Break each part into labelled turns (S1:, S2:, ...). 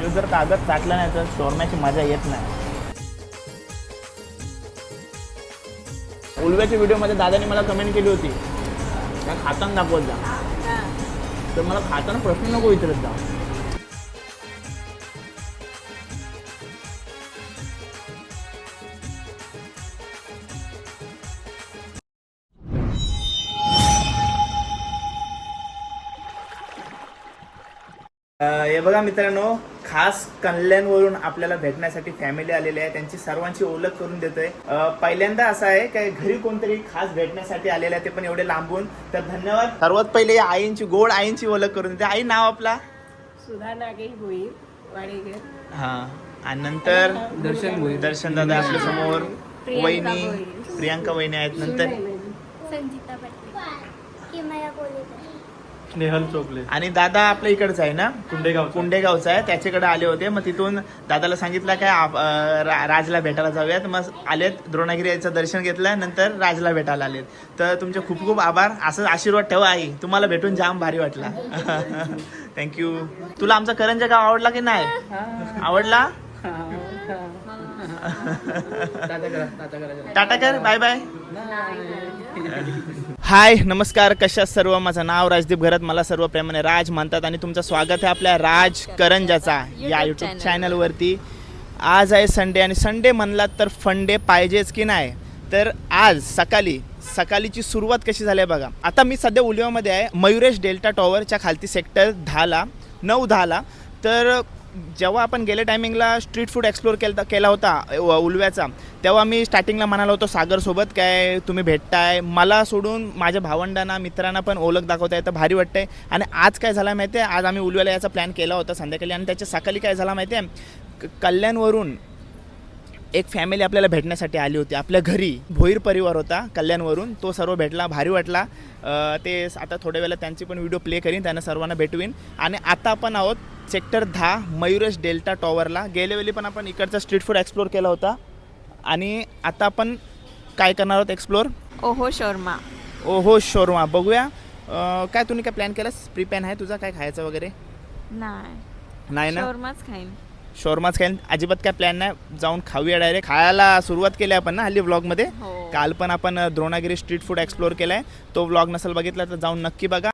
S1: ह्यो जर कागद चाटला नाही तर शोरम्याची मजा येत नाही. उलव्याच्या व्हिडिओमध्ये दादाने मला कमेंट केली होती. त्या खाताना दाखवत जा. तर मला खाताना प्रश्न नको विचारत जा. हे बघा मित्रांनो खास कल्याणवरून आपल्याला भेटण्यासाठी फॅमिली आलेली आहे. त्यांची सर्वांची ओळख करून देतोय. पहिल्यांदा असं आहे काय घरी कोणतरी खास भेटण्यासाठी आलेले आहे ते पण एवढे लांबून. तर धन्यवाद. सर्वात पहिले या आईंची गोड आईंची ओळख करून देते. आई नाव आपला?
S2: सुधा नागे वाडेकर
S1: हा. आणि नंतर?
S2: दर्शन भोईर.
S1: दर्शन दादा आपल्यासमोर.
S2: प्रियांका
S1: वहिनी. प्रियांका वहिनी आहेत. नंतर?
S3: संजिता पटले
S4: स्नेहल चोकले
S1: आणि दादा आपल्या इकडचा आहे ना?
S4: कुंडेगाव
S1: कुंडेगावचा आहे. त्याच्याकडे आले होते. मग तिथून दादाला सांगितलं काय आप- अं, रा- राजला भेटायला जाऊयात. मग आलेत द्रोणागिरी याचं दर्शन घेतलं. नंतर राजला भेटायला आलेत. तर तुमचे खूप खूप आभार. असं आशीर्वाद ठेवा आई. तुम्हाला भेटून जाम भारी वाटला. थँक्यू तुला आमचा करंजा गाव आवडला की नाही? आवडला? टाटा कर. बाय बाय हाय नमस्कार कशा सर्व? माझं नाव राजदीप घरत मला सर्व प्रेमाने राज म्हणतात आणि तुमचं स्वागत आहे आपल्या राज करंजाचा या यूट्यूब चॅनलवरती आज आहे संडे आणि संडे म्हणलात तर फंडे पाहिजेच की नाही? तर आज सकाळी सकाळीची सुरुवात कशी झाली आहे बघा. आता मी सध्या उलिवामध्ये आहे मयुरेश डेल्टा टॉवरच्या खालती सेक्टर दहाला नऊ दहाला. तर जेव्हा आपण गेल्या टायमिंगला स्ट्रीट फूड एक्सप्लोर केला केला होता उलव्याचा तेव्हा मी स्टार्टिंगला म्हणालो होतो सागरसोबत काय तुम्ही भेटताय? मला सोडून माझ्या भावंडांना मित्रांना पण ओळख दाखवताय तर भारी वाटतंय. आणि आज काय झालं माहिती आहे आज आम्ही उलव्याला याचा प्लॅन केला होता संध्याकाळी आणि त्याच्या सकाळी काय झाला माहिती आहे क- कल्याणवरून एक फॅमिली आपल्याला भेटण्यासाठी आली होती. आपल्या घरी भोईर परिवार होता कल्याणवरून. तो सर्व भेटला भारी वाटला. ते आता थोड्या वेळेला त्यांची पण व्हिडिओ प्ले करीन त्यांना सर्वांना भेटवीन. आणि आता आपण आहोत सेक्टर दहा मयुरेश डेल्टा टॉवरला गेल्या वेळी पण आपण इकडचा स्ट्रीट फूड एक्सप्लोर केला होता. आणि आता आपण काय करणार आहोत? एक्सप्लोर
S5: ओहो शर्मा.
S1: ओहो शोरमा. बघूया. अ, काय तुम्ही काय प्लॅन केलास? प्री प्लॅन आहे तुझा? काय खायचं वगैरे?
S5: नाही.
S1: नाही ना?
S5: शर्माच खाईन.
S1: शोरमाच काय अजिबात काय प्लॅन नाही. जाऊन खाऊया डायरेक्ट खायला सुरुवात केली आपण ना हल्ली व्लॉगमध्ये
S5: हो.
S1: काल पण आपण अ, द्रोणागिरी स्ट्रीट फूड एक्सप्लोर केलाय. तो व्लॉग नसेल बघितला तर जाऊन नक्की बघा.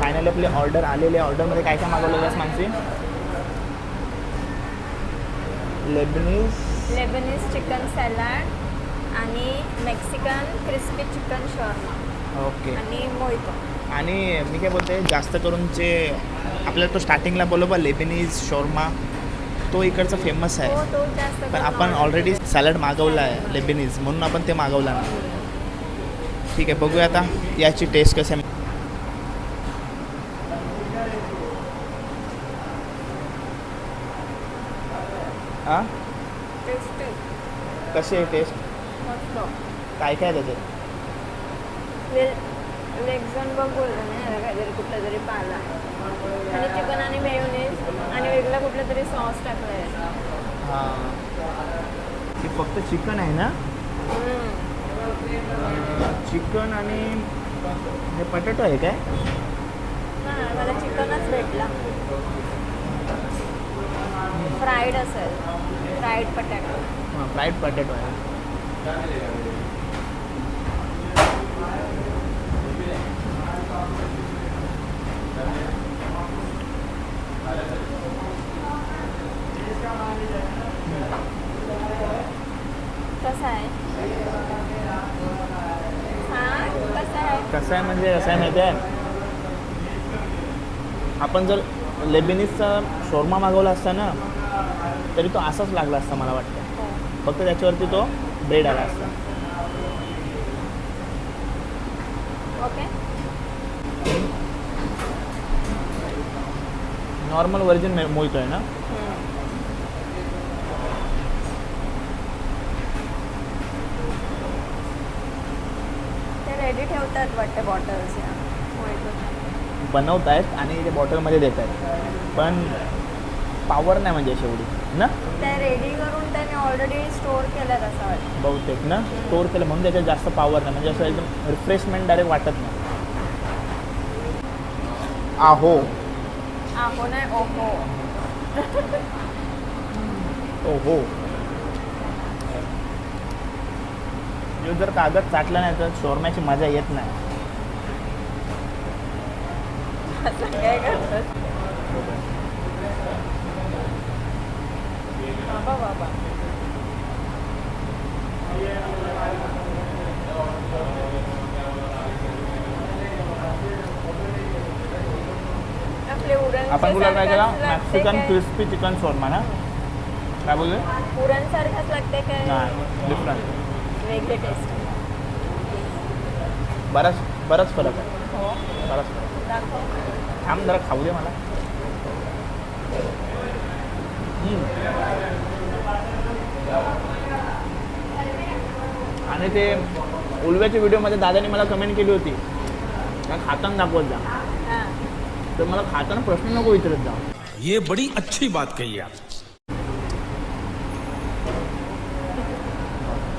S1: फायनली आपली ऑर्डर आलेली आहे. ऑर्डरमध्ये काय काय मागवलेलं आहेस Mansi? Lebanese
S5: Lebanese chicken salad आणि Mexican crispy chicken shawarma
S1: okay
S5: आणि मोहितो.
S1: आणि मी काय बोलते जास्त करून जे आपल्याला तो स्टार्टिंगला बोललो बा लेबनीज शोरमा तो इकडचा फेमस
S5: हो
S1: आहे
S5: जास्त
S1: पण आपण ऑलरेडी सॅलड मागवला आहे लेबनीज म्हणून आपण ते मागवला ना ठीक आहे बघूया आता याची टेस्ट कशी आहे. हां. कशी आहे टेस्ट काय काय त्याच्यात?
S5: लेगजन बघ बोललं ना ह्याला काहीतरी कुठला तरी पाला आणि चिकन आणि मेयोनीज आणि वेगळा कुठला तरी सॉस टाकलाय.
S1: हां. ती फक्त चिकन आहे ना? चिकन आणि हे पटॅटो आहे काय?
S5: नाही मला चिकनच भेटला. फ्राईड असेल. फ्राईड पटॅटो
S1: हां फ्राईड पटॅटो आहे
S5: कसं आहे सांग कसं आहे
S1: म्हणजे कसं आहे माहिती आहे? आपण जर लेबिनीजचा शोरमा मागवला असता ना तरी तो असाच लागला असता मला वाटतं. फक्त त्याच्यावरती तो ब्रेड आला असता. नॉर्मल व्हर्जन मोहितो आहे ना
S5: रेडी ठेवतात वाटतं बॉटल्स या.
S1: बनवत आहेत आणि ते बॉटलमध्ये देत आहेत पण पावर नाही म्हणजे अशी एवढी ना?
S5: त्या रेडी करून त्याने ऑलरेडी स्टोअर केल्यात असं वाटतं.
S1: बहुतेक ना? स्टोअर केलं म्हणून त्याच्यात जास्त पावर नाही. म्हणजे असं एकदम रिफ्रेशमेंट डायरेक्ट वाटत नाही. आहो.
S5: आहो नाही ओहो.
S1: ओहो. ह्यो जर कागद चाटला नाही तर शोरम्याची मजा येत नाही.
S5: असं काय करतात? बाबा बाबा. आपले उरण
S1: आपण तुला काय केला? मॅक्सिकन क्रिस्पी चिकन शोरमा ना? काय बोलले?
S5: सारखंच लागते काय?
S1: नाही डिफरंट
S5: वेगळे टेस्ट
S1: बराच बराच फरक आहे.
S5: हो.
S1: बराच फरक थांब जरा खाऊ दे मला. आणि ते उलव्याच्या व्हिडिओमध्ये दादाने मला कमेंट केली होती. का खाताना दाखवत जा.
S5: हां.
S1: तर मला खाताना प्रश्न नको विचारत जा.
S6: ये बड़ी अच्छी बात कही आप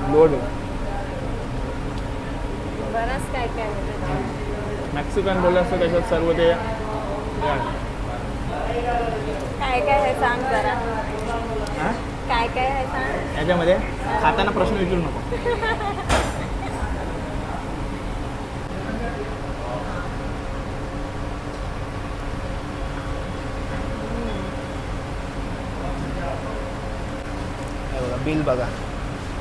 S1: लोड
S5: बरंच काय काय आहे त्याच्यात.
S1: मॅक्सिकन बोललं असतं त्याच्यात सर्व ते हे आहे.
S5: काय काय आहे सांग जरा
S1: हा?
S5: काय काय आहे सांग
S1: याच्यामध्ये खाताना प्रश्न विचारू नको हे बघा बिल बघा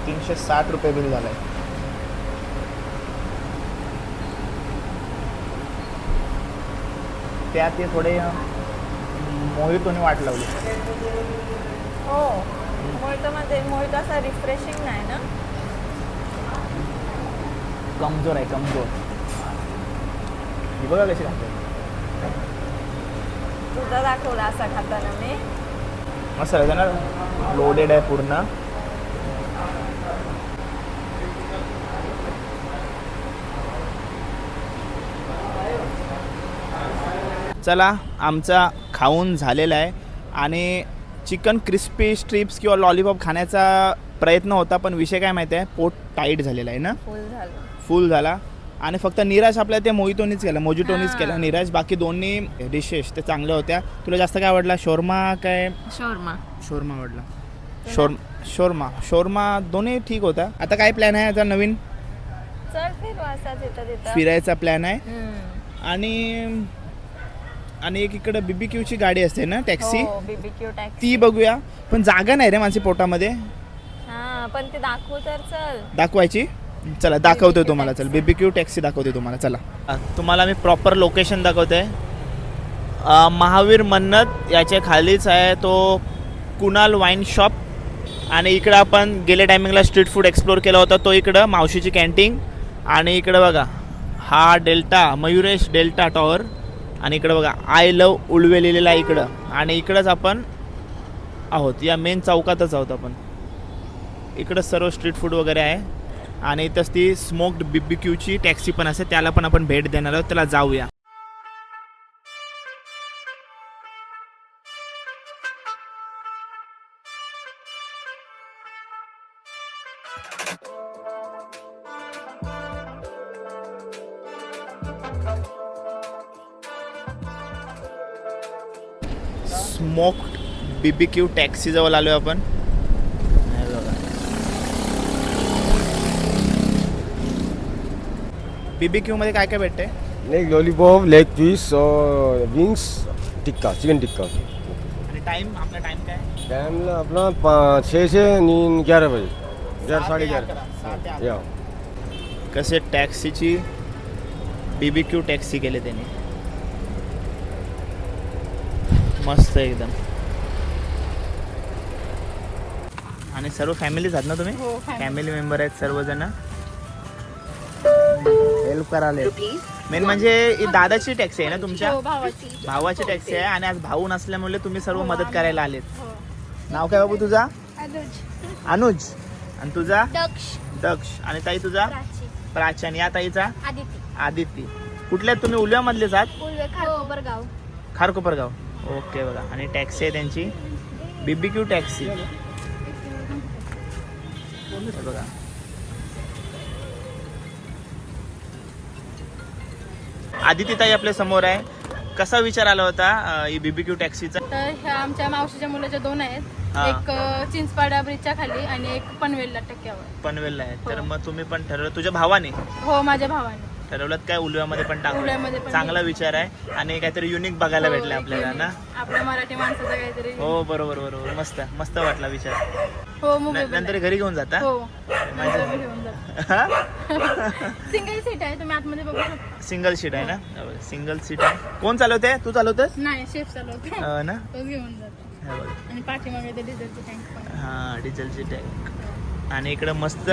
S1: तीनशे साठ रुपये बिल झालंय. त्यात ते थोडे मोहितोने वाट लावली.
S5: हो मोहितो मध्ये मोहितो असा रिफ्रेशिंग नाही ना?
S1: कमजोर आहे कमजोर. ही बघा कशी खाते.
S5: तुझा दाखवला असा खाताना मी.
S1: मस्त आहे ना लोडेड आहे पूर्ण. चला आमचा खाऊन झालेला आहे. आणि चिकन क्रिस्पी स्ट्रिप्स किंवा लॉलीपॉप खाण्याचा प्रयत्न होता पण विषय काय माहिती आहे? पोट टाईट झालेला आहे ना?
S5: फुल झालं.
S1: फुल झाला. आणि फक्त निराश आपल्या ते मोहितोनीच केलं मोजिटोनीच. केलं. निराश बाकी दोन्ही डिशेस ते चांगल्या होत्या. तुला जास्त काय आवडला? शोरमा काय?
S5: शोरमा.
S1: शोरमा आवडला. शोर शोरमा. शोरमा दोन्ही ठीक होता. आता काय प्लॅन आहे? आता नवीन? फिरायचा प्लॅन आहे. आणि आणि एक इकडं बीबी क्यूची गाडी असते ना टॅक्सी
S5: बीबीक्यू टॅक्सी
S1: ती बघूया. पण जागा नाही रे माझी पोटामध्ये.
S5: हा पण ते दाखवू तर चल.
S1: दाखवायची? चला दाखवतोय तुम्हाला. चल बीबी क्यू टॅक्सी दाखवते तुम्हाला. चला. तुम्हाला मी प्रॉपर लोकेशन दाखवते महावीर मन्नत याच्या खालीच आहे तो कुणाल वाईन शॉप आणि इकडं आपण गेल्या टायमिंगला स्ट्रीट फूड एक्सप्लोर केला होता तो इकडं मावशीची कॅन्टीन आणि इकडं बघा हा डेल्टा मयुरेश डेल्टा टॉवर आणि इकडं बघा आय लव उळवे लिहिलेला आहे इकडं. आणि इकडंच आपण आहोत. या मेन चौकातच आहोत आपण. इकडं सर्व स्ट्रीट फूड वगैरे आहे. आणि इथंच ती स्मोक्ड बिबिक्यूची टॅक्सी पण असते त्याला पण आपण भेट देणार आहोत. त्याला जाऊया. स्मोक्ड बीबी क्यू टॅक्सी जवळ आलोय आपण. बीबी क्यू मध्ये काय काय भेटते
S7: leg lollipop leg piece wings tikka chicken tikka
S1: आणि टाइम आपला टाइम काय?
S7: टाइम अपना पा- छः से नीन ग्यारह बजे ग्यारह
S1: सहा
S7: साढ़े
S1: ते
S7: ग्यारह. या
S1: कसे टॅक्सीची बीबी क्यू टॅक्सी केले त्यांनी? मस्त एकदम. आणि सर्व फॅमिलीच आहात ना तुम्ही?
S5: हो.
S1: फॅमिली मेंबर आहेत सर्वजण. हेल्प करायला मेन म्हणजे ही दादाची टॅक्सी आहे ना तुमच्या?
S5: हो, भावाची
S1: भावाची टॅक्सी आहे आणि आज भाऊ नसल्यामुळे तुम्ही सर्व
S5: हो,
S1: मदत करायला आलेत.
S5: हो.
S1: नाव काय बाबू तुझा?
S3: अनुज.
S1: अनुज. आणि तुझा?
S3: दक्ष.
S1: दक्ष. आणि ताई तुझा?
S3: प्राची.
S1: प्राची. या ताईचा?
S3: आदिती.
S1: आदिती. कुठल्या आहेत तुम्ही? उलव्यामधलेच आहात?
S3: उल्वे खारकोपर गाव
S1: खारकोपरगाव. ओके बघा. आणि टॅक्सी आहे त्यांची. BB Q taxi. हे बघा. आदिती ताई आपल्यासमोर आहे. कसा विचार आला होता अं, ही बीबी क्यू टॅक्सीचा?
S8: तर ह्या आमच्या मावशीच्या मुलाच्या दोन आहेत.
S1: हा.
S8: एक अ, चिंचपाडा ब्रिजच्या खाली आणि एक पनवेलला टक्क्यावर.
S1: पनवेलला आहे. तर मग तुम्ही पण ठरवलं. तुझ्या भावाने?
S8: हो माझ्या भावाने.
S1: ठरवलं काय उलव्यामध्ये पण टाकू चांगला विचार आहे. आणि काहीतरी युनिक बघायला
S8: हो,
S1: भेटलं
S8: एक
S1: आपल्याला ना.
S8: आपल्या मराठी माणसाचा काहीतरी.
S1: हो बरोबर बरोबर. मस्त मस्त वाटला विचार.
S8: हो
S1: नंतर घरी घेऊन जाता?
S8: हो सिंगल सीट आहे तुम्ही आतमध्ये बघू शकता.
S1: सिंगल सीट आहे ना? सिंगल सीट आहे. कोण चालवते? तू चालवतेस?
S8: नाही शेफ चालवतो.
S1: ना?
S8: घेऊन जातो.
S1: हे.
S8: आणि पाठीमागे ते डिझेलची टँक पण
S1: हा डिझेलची टँक आणि इकडं मस्त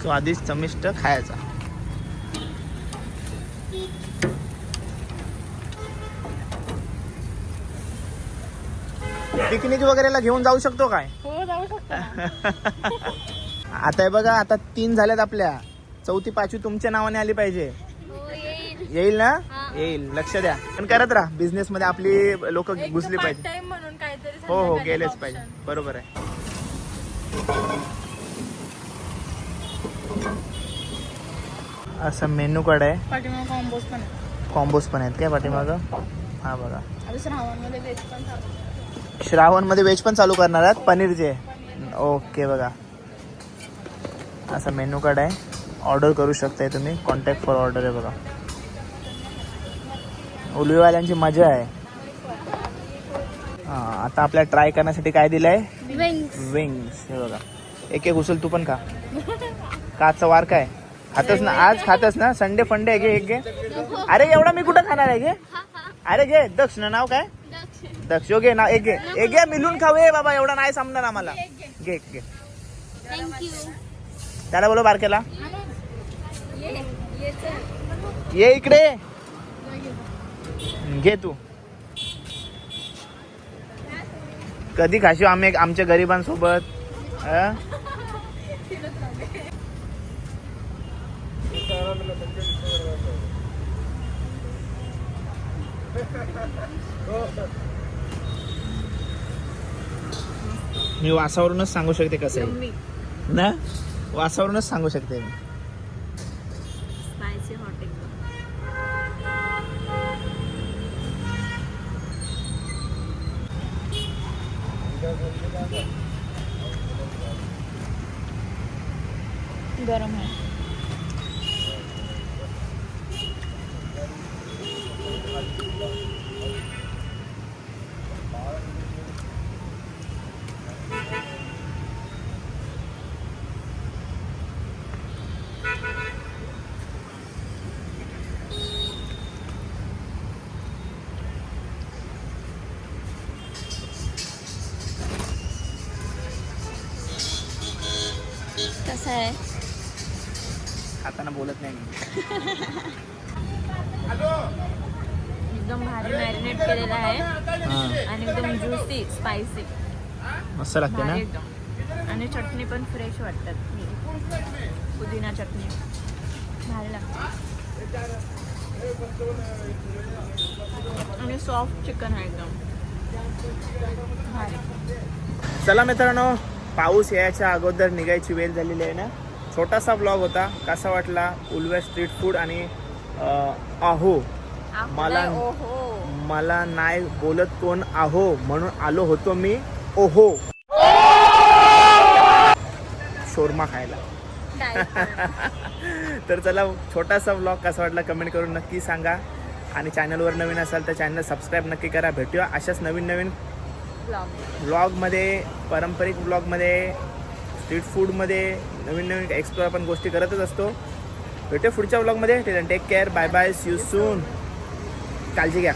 S1: स्वादिष्ट चमिष्ट खायचा. पिकनिक वगैरेला घेऊन जाऊ शकतो काय?
S8: हो जाऊ शकता
S1: आता बघा आता तीन झाल्यात आपल्या. चौथी पाचवी तुमच्या नावाने आली पाहिजे.
S3: हो येईल.
S1: ना. येईल. लक्ष द्या. पण करत राहा. बिझनेस मध्ये आपली लोक घुसली पाहिजे. हो हो गेलेच. पाहिजे. बरोबर आहे. असं मेनू कार्ड आहे
S8: कॉम्बोज पण
S1: आहेत. काय पाठीमागं? हा बघा.
S8: श्रावणमध्ये वेज पण चालू आहे.
S1: श्रावणमध्ये व्हेज पण चालू करणार आहात पनीरचे. ओके बघा. असं मेनू कार्ड आहे. ऑर्डर करू शकताय तुम्ही. कॉन्टॅक्ट फॉर ऑर्डर आहे बघा. उलवीवाल्यांची मजा आहे. हा आता आपल्याला ट्राय करण्यासाठी काय दिलंय?
S3: विंग्स
S1: विंग्स हे बघा. एक एक उचल तू पण खा. काचा वार काय? खातच ना? आज खातच ना? संडे फंडे घे एक घे. अरे एवढा मी कुठं खाणार आहे घे? अरे घे. दक्ष नाव काय? दक्ष. हो घे ना एक घे. एक घे मिळून खावे बाबा एवढा नाही समजणार आम्हाला. घे घे.
S3: थँक्यू
S1: त्याला बोलो बारकेला ये इकडे. घे तू. कधी खाशीव आम्ही आमच्या गरिबांसोबत अं? मी वासावरूनच सांगू शकते कसं आहे. ना? वासावरूनच सांगू शकते मी.
S5: स्पायसी हॉट एकदम गरम आहे. कसं आहे
S1: खाताना बोलत नाही। मी
S5: एकदम भारी मॅरिनेट केलेला आहे.
S1: हाँ।
S5: आणि एकदम ज्युसी स्पायसी
S1: मस्त लागते ना?
S5: एकदम. आणि चटणी पण फ्रेश वाटतात. पुदिना चटणी. भारी लागते. आणि सॉफ्ट चिकन आहे एकदम. भारी.
S1: चला मित्रांनो पाऊस यायच्या अगोदर निघायची वेळ झालेली आहे ना? छोटासा ब्लॉग होता. कसा वाटला? उलव्या स्ट्रीट फूड आणि आहो. मला- मला नाही बोलत कोण आहो म्हणून आलो होतो मी. ओहो. शोरमा खायला. तर चला छोटासा ब्लॉग कसा वाटला कमेंट करून नक्की सांगा. आणि चॅनलवर नवीन असाल तर चॅनल सबस्क्राईब नक्की करा. भेटूया अशाच नवीन नवीन
S5: ब्लॉग
S1: ब्लॉगमध्ये पारंपरिक ब्लॉगमध्ये स्ट्रीट फूडमध्ये नवीन नवीन एक्सप्लोर आपण गोष्टी करतच असतो. भेटूया पुढच्या ब्लॉगमध्ये take care bye bye see you soon काळजी घ्या.